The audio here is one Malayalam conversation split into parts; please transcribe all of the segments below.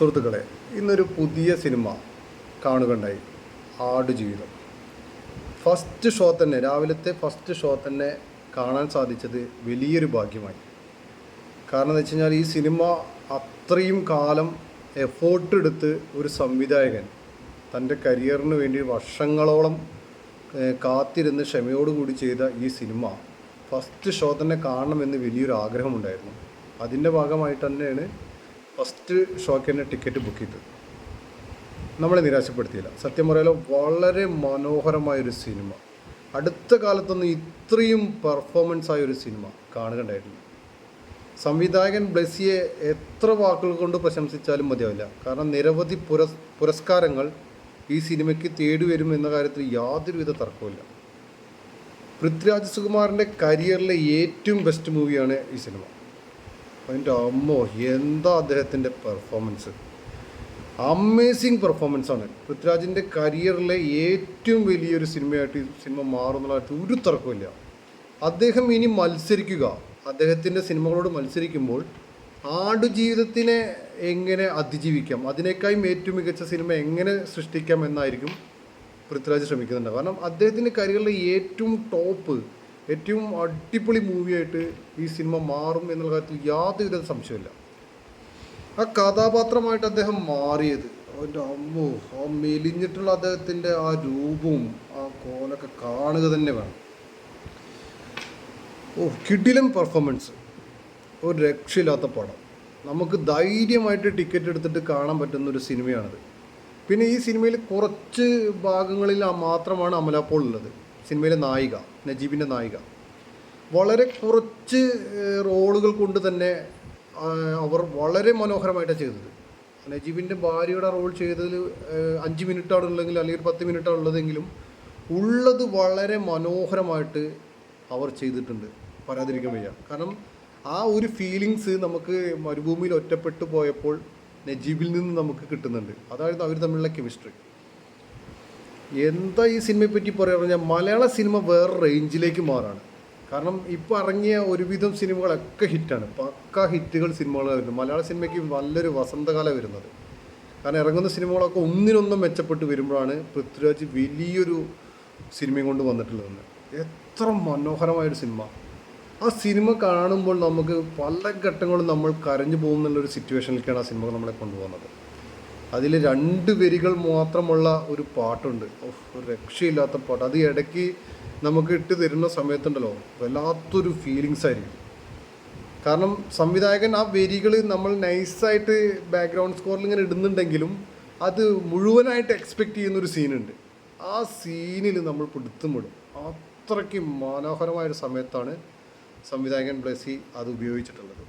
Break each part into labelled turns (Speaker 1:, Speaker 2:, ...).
Speaker 1: സുഹൃത്തുക്കളെ ഇന്നൊരു പുതിയ സിനിമ കാണുകയുണ്ടായി. ആടുജീവിതം ഫസ്റ്റ് ഷോ തന്നെ രാവിലത്തെ ഫസ്റ്റ് ഷോ തന്നെ കാണാൻ സാധിച്ചത് വലിയൊരു ഭാഗ്യമായി. കാരണം എന്ന് വെച്ച് കഴിഞ്ഞാൽ ഈ സിനിമ അത്രയും കാലം എഫോർട്ട് എടുത്ത് ഒരു സംവിധായകൻ തന്റെ കരിയറിന് വേണ്ടി വർഷങ്ങളോളം കാത്തിരുന്ന് ക്ഷമയോടുകൂടി ചെയ്ത ഈ സിനിമ ഫസ്റ്റ് ഷോ തന്നെ കാണണമെന്ന് വലിയൊരു ആഗ്രഹമുണ്ടായിരുന്നു. അതിന്റെ ഭാഗമായിട്ട് തന്നെയാണ് ഫസ്റ്റ് ഷോയ്ക്ക് തന്നെ ടിക്കറ്റ് ബുക്ക് ചെയ്തത് നമ്മളെ നിരാശപ്പെടുത്തിയില്ല. സത്യം പറയാലോ വളരെ മനോഹരമായൊരു സിനിമ. അടുത്ത കാലത്തൊന്നും ഇത്രയും പെർഫോമൻസ് ആയ ഒരു സിനിമ കാണുകയുണ്ടായിട്ടില്ല. സംവിധായകൻ ബ്ലസ്സിയെ എത്ര വാക്കുകൾ കൊണ്ട് പ്രശംസിച്ചാലും മതിയാവില്ല. കാരണം നിരവധി പുരസ് പുരസ്കാരങ്ങൾ ഈ സിനിമയ്ക്ക് തേടി വരും എന്ന കാര്യത്തിൽ യാതൊരുവിധ തർക്കവുമില്ല. പൃഥ്വിരാജ് സുകുമാറിന്റെ കരിയറിലെ ഏറ്റവും ബെസ്റ്റ് മൂവിയാണ് ഈ സിനിമ. അതിന്റെ അമ്മോ എന്താ അദ്ദേഹത്തിന്റെ പെർഫോമൻസ് അമേസിങ് പെർഫോമൻസ് ആണ്. പൃഥ്വിരാജിന്റെ കരിയറിലെ ഏറ്റവും വലിയൊരു സിനിമയായിട്ട് ഈ സിനിമ മാറുന്നതായിട്ട് ഒരു തർക്കമില്ല അദ്ദേഹം ഇനി മത്സരിക്കുക. അദ്ദേഹത്തിന്റെ സിനിമകളോട് മത്സരിക്കുമ്പോൾ ആടുജീവിതത്തിനെ എങ്ങനെ അതിജീവിക്കാം? അതിനേക്കാളും ഏറ്റവും മികച്ച സിനിമ എങ്ങനെ സൃഷ്ടിക്കാം എന്നായിരിക്കും പൃഥ്വിരാജ് ശ്രമിക്കുന്നുണ്ട്. കാരണം അദ്ദേഹത്തിന്റെ കരിയറിലെ ഏറ്റവും ടോപ്പ് ഏറ്റവും അടിപൊളി മൂവിയായിട്ട് ഈ സിനിമ മാറും എന്നുള്ള കാര്യത്തിൽ യാതൊരുവിധ സംശയമില്ല ആ കഥാപാത്രമായിട്ട് അദ്ദേഹം മാറിയത് അവന്റെ അമ്മോ ആ മെലിഞ്ഞിട്ടുള്ള അദ്ദേഹത്തിന്റെ ആ രൂപവും ആ കോലൊക്കെ കാണുക തന്നെ വേണം. ഓ കിടിലം പെർഫോമൻസ് ഒരു രക്ഷയില്ലാത്ത പടം. നമുക്ക് ധൈര്യമായിട്ട് ടിക്കറ്റ് എടുത്തിട്ട് കാണാൻ പറ്റുന്ന ഒരു സിനിമയാണിത് പിന്നെ ഈ സിനിമയിൽ കുറച്ച് ഭാഗങ്ങളിൽ മാത്രമാണ് അമലാപ്പോൾ ഉള്ളത്. സിനിമയിലെ നായിക നജീബിന്റെ നായിക. വളരെ കുറച്ച് റോളുകൾ കൊണ്ട് തന്നെ അവർ വളരെ മനോഹരമായിട്ടാണ് ചെയ്തത്. നജീബിന്റെ ഭാര്യയുടെ റോൾ ചെയ്തതിൽ അഞ്ച് മിനിറ്റാണ് ഉള്ളതെങ്കിൽ അല്ലെങ്കിൽ പത്ത് മിനിറ്റാണ് ഉള്ളതെങ്കിലും ഉള്ളത് വളരെ മനോഹരമായിട്ട് അവർ ചെയ്തിട്ടുണ്ട്. പറയാതിരിക്കാൻ വയ്യ. കാരണം ആ ഒരു ഫീലിങ്സ് നമുക്ക് മരുഭൂമിയിൽ ഒറ്റപ്പെട്ടു പോയപ്പോൾ നജീബിൽ നിന്ന് നമുക്ക് കിട്ടുന്നുണ്ട്. അതായത് അവർ തമ്മിലുള്ള കെമിസ്ട്രി. എന്താ ഈ സിനിമയെ പറ്റി പറയുക പറഞ്ഞാൽ മലയാള സിനിമ വേറെ റേഞ്ചിലേക്ക് മാറാണ്. കാരണം ഇപ്പോൾ ഇറങ്ങിയ ഒരുവിധം സിനിമകളൊക്കെ ഹിറ്റാണ്. പക്ക ഹിറ്റുകൾ സിനിമകളാണ് വരുന്നത് മലയാള സിനിമയ്ക്ക് നല്ലൊരു വസന്തകാലം വരുന്നത്. കാരണം ഇറങ്ങുന്ന സിനിമകളൊക്കെ ഒന്നിനൊന്നും മെച്ചപ്പെട്ട് വരുമ്പോഴാണ് പൃഥ്വിരാജ് വലിയൊരു സിനിമയും കൊണ്ട് വന്നിട്ടുള്ളതെന്ന്. എത്ര മനോഹരമായൊരു സിനിമ ആ സിനിമ കാണുമ്പോൾ നമുക്ക് പല ഘട്ടങ്ങളും നമ്മൾ കരഞ്ഞു പോകുന്നുള്ളൊരു സിറ്റുവേഷനിലേക്കാണ് ആ സിനിമ നമ്മളെ കൊണ്ടുപോകുന്നത്. അതിൽ രണ്ട് വരികൾ മാത്രമുള്ള ഒരു പാട്ടുണ്ട്. ഒരു രക്ഷയില്ലാത്ത പാട്ട്. അത് ഇടയ്ക്ക് നമുക്ക് ഇട്ട് തരുന്ന സമയത്തുണ്ടല്ലോ വല്ലാത്തൊരു ഫീലിങ്സ് ആയിരിക്കും. കാരണം സംവിധായകൻ ആ വരികൾ നമ്മൾ നൈസായിട്ട് ബാക്ക്ഗ്രൗണ്ട് സ്കോറിൽ ഇങ്ങനെ ഇടുന്നുണ്ടെങ്കിലും അത് മുഴുവനായിട്ട് എക്സ്പെക്റ്റ് ചെയ്യുന്ന ഒരു സീനുണ്ട് ആ സീനിൽ നമ്മൾ പിടുത്തുമിടും. അത്രയ്ക്ക് മനോഹരമായൊരു സമയത്താണ് സംവിധായകൻ ബ്ലസ്സി അത് ഉപയോഗിച്ചിട്ടുള്ളത്.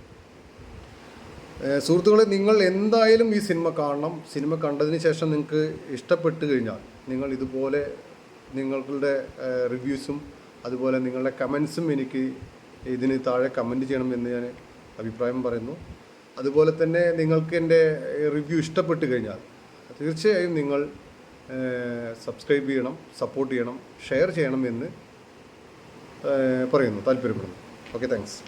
Speaker 1: സുഹൃത്തുക്കളെ നിങ്ങൾ എന്തായാലും ഈ സിനിമ കാണണം. സിനിമ കണ്ടതിന് ശേഷം നിങ്ങൾക്ക് ഇഷ്ടപ്പെട്ട് കഴിഞ്ഞാൽ നിങ്ങൾ ഇതുപോലെ നിങ്ങളുടെ റിവ്യൂസും അതുപോലെ നിങ്ങളുടെ കമൻസും എനിക്ക് ഇതിന് താഴെ കമന്റ് ചെയ്യണം എന്ന് ഞാൻ അഭിപ്രായം പറയുന്നു. അതുപോലെ തന്നെ നിങ്ങൾക്ക് എന്റെ റിവ്യൂ ഇഷ്ടപ്പെട്ട് കഴിഞ്ഞാൽ തീർച്ചയായും നിങ്ങൾ സബ്സ്ക്രൈബ് ചെയ്യണം സപ്പോർട്ട് ചെയ്യണം ഷെയർ ചെയ്യണം എന്ന് പറയുന്നു താല്പര്യപ്പെടുന്നു. Okay thanks.